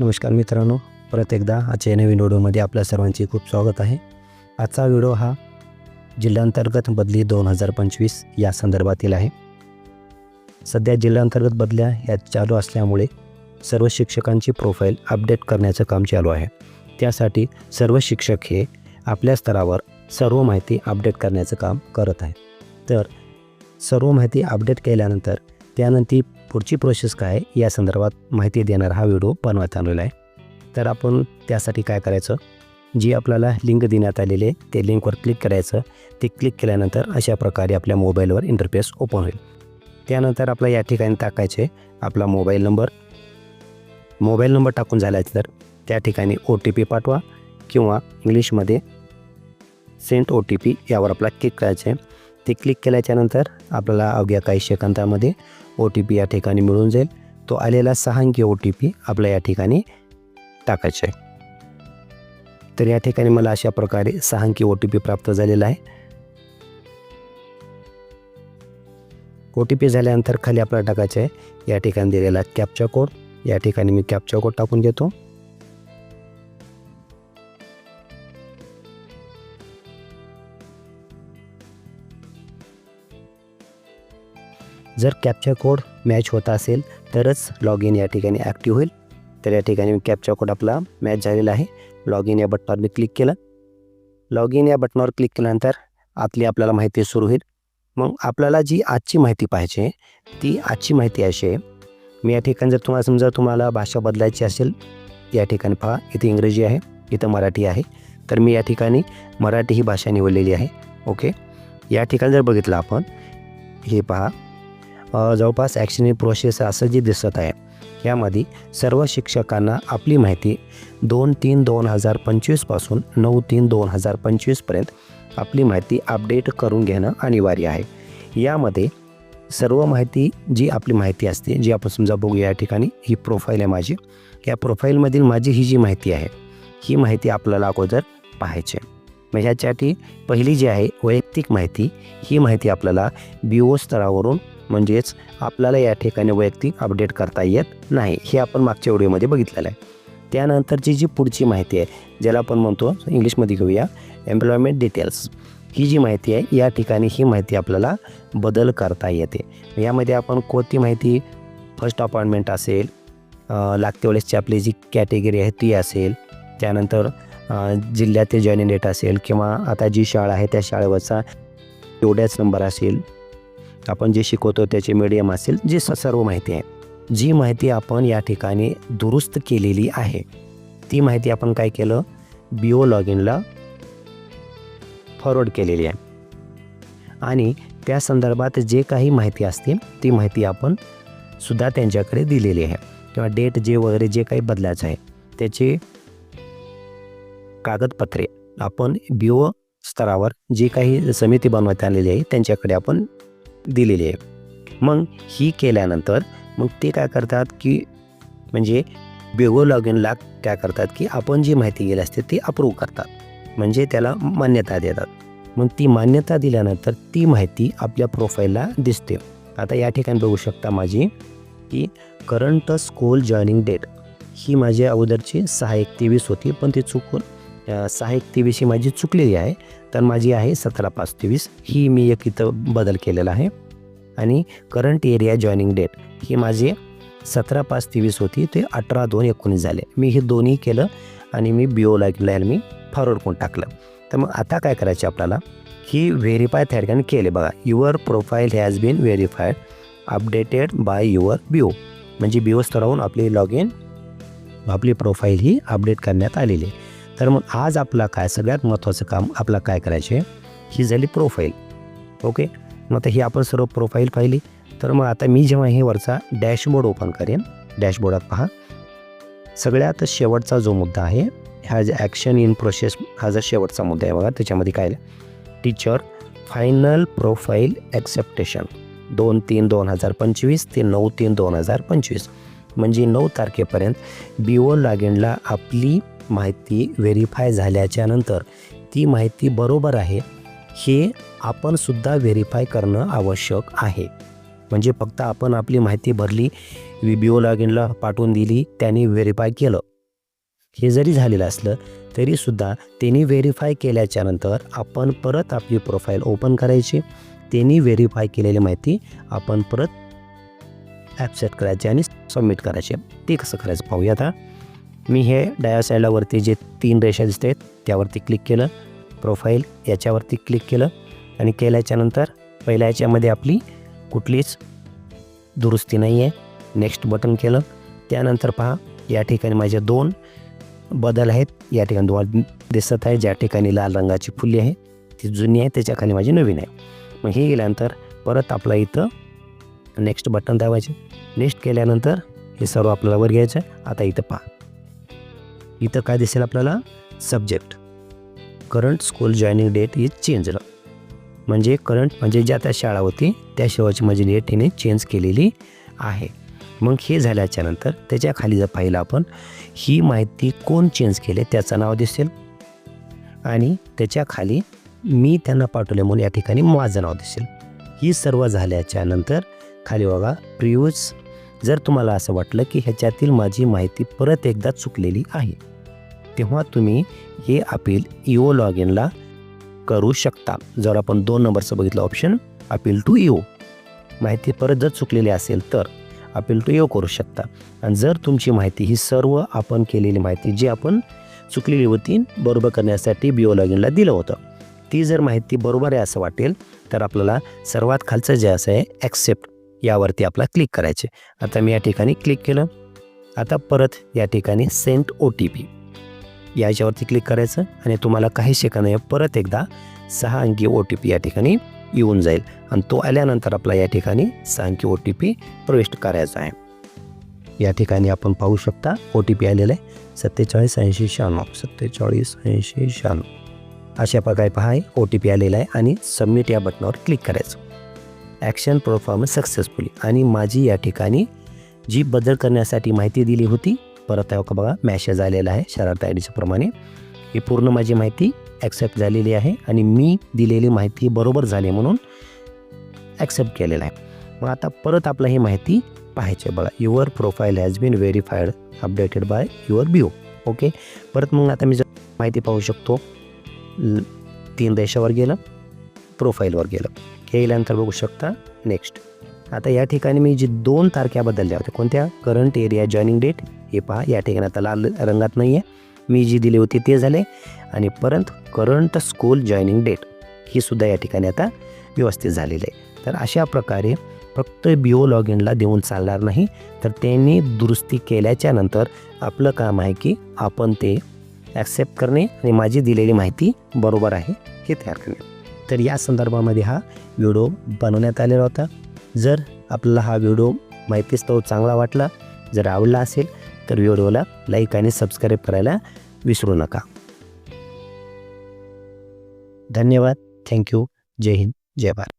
नमस्कार मित्रांनो परत एकदा आजच्या नवीन व्हिडिओमध्ये आपल्या सर्वांचे खूप स्वागत आहे. आजचा व्हिडिओ हा जिल्हांतर्गत बदली दोन हजार पंचवीस या संदर्भातील आहे. सध्या जिल्हांतर्गत बदल्या ह्या चालू असल्यामुळे सर्व शिक्षकांची प्रोफाईल अपडेट करण्याचं काम चालू आहे. त्यासाठी सर्व शिक्षक हे आपल्या स्तरावर सर्व माहिती अपडेट करण्याचं काम करत आहे तर सर्व माहिती अपडेट केल्यानंतर त्यानंतर पुढची प्रोसेस काय आहे या संदर्भात माहिती देणारा हा व्हिडिओ बनवण्यात आलेला आहे. तर आपण त्यासाठी काय करायचं? जी आपल्याला लिंक देण्यात आलेली आहे ते लिंकवर क्लिक करायचं. ते क्लिक केल्यानंतर अशा प्रकारे आपल्या मोबाईलवर इंटरफेस ओपन होईल. त्यानंतर आपला या ठिकाणी टाकायचे आपला मोबाईल नंबर मोबाईल नंबर टाकून झाल्यानंतर त्या ठिकाणी ओ टी पी पाठवा किंवा इंग्लिशमध्ये सेंट ओ टी पी यावर आपला क्लिक करायचे. ते क्लिक केल्याच्यानंतर आपल्याला अवघ्या काही सेकंदामध्ये ओ टी पी या ठिकाणी मिळून जाईल. तो आलेला सहा अंकी ओ टी पी आपल्या या ठिकाणी टाकायचा आहे. तर या ठिकाणी मला अशा प्रकारे सहा अंकी ओ टी पी प्राप्त झालेला आहे. ओ टी पी झाल्यानंतर खाली आपल्याला टाकायचं आहे. या ठिकाणी दिलेला कॅपचा कोड या ठिकाणी मी कॅपचा कोड टाकून देतो. जर कॅप्चर कोड मॅच होत असेल तरच लॉग इन या ठिकाणी ॲक्टिव्ह होईल. तर या ठिकाणी मी कोड आपला मॅच झालेला आहे. लॉग इन या बटनावर मी क्लिक केलं. लॉग इन या बटनावर क्लिक केल्यानंतर आतली आपल्याला माहिती सुरू होईल. मग आपल्याला जी आजची माहिती पाहिजे ती आजची माहिती अशी आहे. मी या ठिकाणी जर तुम्हाला समजा तुम्हाला भाषा बदलायची असेल या ठिकाणी पहा इथे इंग्रजी आहे इथं मराठी आहे. तर मी या ठिकाणी मराठी ही भाषा निवडलेली आहे. ओके या ठिकाणी जर बघितलं आपण हे पहा. जवळपास ॲक्शन प्रोसेस असं जे दिसत आहे यामध्ये सर्व शिक्षकांना आपली माहिती दोन तीन दोन हजार पंचवीसपासून नऊ तीन दोन हजार पंचवीसपर्यंत आपली माहिती अपडेट करून घेणं अनिवार्य आहे. यामध्ये सर्व माहिती जी आपली माहिती असते जी आपण समजा बघू या ठिकाणी ही प्रोफाईल आहे माझी. या प्रोफाईलमधील माझी ही जी माहिती आहे ही माहिती आपल्याला अगोदर पाहायची आहे. मग ह्याच्यासाठी पहिली जी आहे वैयक्तिक माहिती ही माहिती आपल्याला बी ओ स्तरावरून म्हणजेच आपल्याला या ठिकाणी वैयक्तिक अपडेट करता येत नाही हे आपण मागच्या व्हिडिओमध्ये बघितलेलं आहे. त्यानंतरची जी पुढची माहिती आहे ज्याला आपण म्हणतो इंग्लिशमध्ये घेऊया एम्प्लॉयमेंट डिटेल्स ही जी माहिती आहे या ठिकाणी ही माहिती आपल्याला बदल करता येते. यामध्ये आपण कोणती माहिती फर्स्ट अपॉइंटमेंट असेल लागते वेळेसची आपली जी कॅटेगरी आहे ती असेल त्यानंतर जिल्ह्यातील जॉईनिंग डेट असेल किंवा आता जी शाळा आहे त्या शाळेवरचा एवढ्याच नंबर असेल आपण जे शिकवतो त्याचे मीडियम असेल जी स- सर्व माहिती आहे. जी माहिती आपण या ठिकाणी दुरुस्त केलेली आहे ती माहिती आपण काय केलं? बी ओ लॉग इनला फॉरवर्ड केलेली आहे. आणि त्या संदर्भात जे काही माहिती असते ती माहिती आपण सुद्धा त्यांच्याकडे दिलेली आहे. किंवा डेट जे वगैरे जे काही बदलायचं आहे त्याचे कागदपत्रे आपण बी ओ स्तरावर जी काही समिती बनवण्यात आलेली आहे त्यांच्याकडे आपण दिलेली आहे. मग ही केल्यानंतर मग ते काय करतात की म्हणजे बेगो लॉग इनला काय करतात की आपण जी माहिती गेली असते ती अप्रूव्ह करतात. म्हणजे त्याला मान्यता देतात. मग ती मान्यता दिल्यानंतर ती माहिती आपल्या प्रोफाईलला दिसते. आता या ठिकाणी बघू शकता माझी की करंट स्कूल जॉईनिंग डेट ही माझी अगोदरची सहा एक तेवीस होती पण ती चुकून सहा एक तेवीस ही माझी चुकलेली आहे. तर माझी आहे सतरा पाच तेवीस. ही मी एक इथं बदल केलेला आहे. आणि करंट एरिया जॉईनिंग डेट ही माझी सतरा पाच तेवीस होती. ते अठरा दोन एकोणीस झाले. मी हे दोन्ही केलं आणि मी बी ओ लागला मी फॉरवर्ड करून टाकलं. तर मग आता काय करायचे आपल्याला? ही व्हेरीफाय त्या ठिकाणी केले बघा. Your profile has been verified updated by your B O म्हणजे बी ओ स्तरावरून आपली लॉग इन आपली प्रोफाईल ही अपडेट करण्यात आलेली आहे. तर मग आज आपला काय सगळ्यात महत्त्वाचं काम आपला काय करायचे ही झाली प्रोफाईल ओके मग आता ही आपण सर्व प्रोफाईल पाहिली. तर मग आता मी जेव्हा हे वरचा डॅशबोर्ड ओपन करेन डॅशबोर्डात पहा. सगळ्यात शेवटचा जो मुद्दा आहे हा जे ॲक्शन इन प्रोसेस हा जो शेवटचा मुद्दा आहे बघा त्याच्यामध्ये काय टीचर फायनल प्रोफाईल ॲक्सेप्टेशन दोन तीन दोन हजार पंचवीस ते नऊ तीन दोन हजार पंचवीस. म्हणजे नऊ तारखेपर्यंत बी ओ लागेनला आपली माहिती व्हेरीफाय झाल्याच्यानंतर ती माहिती बरोबर आहे हे आपणसुद्धा व्हेरीफाय करणं आवश्यक आहे. म्हणजे फक्त आपण आपली माहिती भरली वि बी ओ लॉगिनला पाठवून दिली त्यांनी व्हेरीफाय केलं. हे जरी झालेलं असलं तरीसुद्धा त्यांनी व्हेरीफाय केल्याच्यानंतर आपण परत आपली प्रोफाईल ओपन करायची. त्यांनी व्हेरीफाय केलेली माहिती आपण परत ॲपसेट करायची आणि सबमिट करायची. ते कसं करायचं पाहूया आता मी हे डाया जे तीन रेषा दिसत आहेत त्यावरती क्लिक केलं प्रोफाईल याच्यावरती क्लिक केलं आणि केल्याच्यानंतर पहिल्या याच्यामध्ये आपली कुठलीच दुरुस्ती नाही आहे. नेक्स्ट बटन केलं. त्यानंतर पहा या ठिकाणी माझे दोन बदल आहेत. या ठिकाणी तुम्हाला दिसत आहे ज्या ठिकाणी लाल रंगाची फुली आहे ती जुनी आहे त्याच्याखाली माझी नवीन आहे. मग हे गेल्यानंतर परत आपला इथं नेक्स्ट बटन दाबायचे. नेक्स्ट केल्यानंतर हे सर्व आपल्याला वर घ्यायचं आहे. आता इथं पहा. इथं काय दिसेल आपल्याला? Subject current school joining date is change म्हणजे करंट म्हणजे ज्या त्या शाळा होती त्या शेवाची माझी डेट हिने चेंज केलेली आहे. मग हे झाल्याच्यानंतर त्याच्याखाली जर पाहिलं आपण ही माहिती कोण चेंज केले त्याचं नाव दिसेल. आणि त्याच्याखाली मी त्यांना पाठवले म्हणून या ठिकाणी माझं नाव दिसेल. ही सर्व झाल्याच्यानंतर खाली बघा प्रिव्ह्यूज जर तुम्हाला असं वाटलं की ह्याच्यातील माझी माहिती परत एकदा चुकलेली आहे तेव्हा तुम्ही हे अपील इओ लॉग इनला करू शकता. जर आपण दोन नंबरचं बघितलं ऑप्शन अपील टू इओ माहिती परत जर चुकलेली असेल तर अपील टू इओ करू शकता. आणि जर तुमची माहिती ही सर्व आपण केलेली माहिती जी आपण चुकलेली होती बरोबर करण्यासाठी बिओ लॉग इनला दिलं होतं. ती जर माहिती बरोबर आहे असं वाटेल तर आपल्याला सर्वात खालचं जे असं आहे ॲक्सेप्ट यावरती आपला क्लिक करायचे. आता मी या ठिकाणी क्लिक केलं. आता परत या ठिकाणी सेंट ओ टी पी याच्यावरती क्लिक करायचं आणि तुम्हाला काही सेकंद परत एकदा सहा अंकी ओ टी पी या ठिकाणी येऊन जाईल. आणि तो आल्यानंतर आपला या ठिकाणी सहा अंकी ओ टी पी प्रविष्ट करायचा आहे. या ठिकाणी आपण पाहू शकता ओ टी पी आलेला आहे. सत्तेचाळीस ऐंशी शहाण्णव. सत्तेचाळीस ऐंशी शहाण्णव. अशा प्रकारे पहा ओ टी पी आलेला आहे आणि सबमिट या बटनावर क्लिक करायचं. ॲक्शन परफॉर्मन्स सक्सेसफुली आणि माझी या ठिकाणी जी बदल करण्यासाठी माहिती दिली होती परत आहे का बघा मॅसेज आलेला आहे शरारत आय प्रमाणे. ही पूर्ण माझी माहिती ॲक्सेप्ट झालेली आहे आणि मी दिलेली माहिती बरोबर झाली म्हणून ॲक्सेप्ट केलेलं आहे. मग आता परत आपलं ही माहिती पाहायची आहे बघा. Your profile has been verified updated by your BO okay परत मग आता मी जर माहिती पाहू शकतो तीन रेषावर गेलं प्रोफाईलवर गेलं. हे बघू शकता. नेक्स्ट आता या ठिकाणी मी जी दोन तारख्या बदलल्या होत्या कोणत्या? करंट एरिया जॉईनिंग डेट हे पहा या ठिकाणी आता लाल रंगात नाही आहे मी जी दिली होती ते झाले. आणि परंतु करंट स्कूल जॉईनिंग डेट ही सुद्धा या ठिकाणी आता व्यवस्थित झालेली आहे. तर अशा प्रकारे फक्त बिओ लॉग इनला देऊन चालणार नाही. तर त्यांनी दुरुस्ती केल्याच्यानंतर आपलं काम आहे की आपण ते ॲक्सेप्ट करणे. आणि माझी दिलेली माहिती बरोबर आहे हे तयार करणे तर या संदर्भामध्ये हा व्हिडिओ बनवण्यात आलेला होता. जर आपल्याला हा व्हिडिओ माहितीस्तव चांगला वाटला जर आवडला असेल तर व्हिडिओला लाईक आणि सबस्क्राईब करायला विसरू नका. धन्यवाद. Thank you. जय हिंद. जय भारत.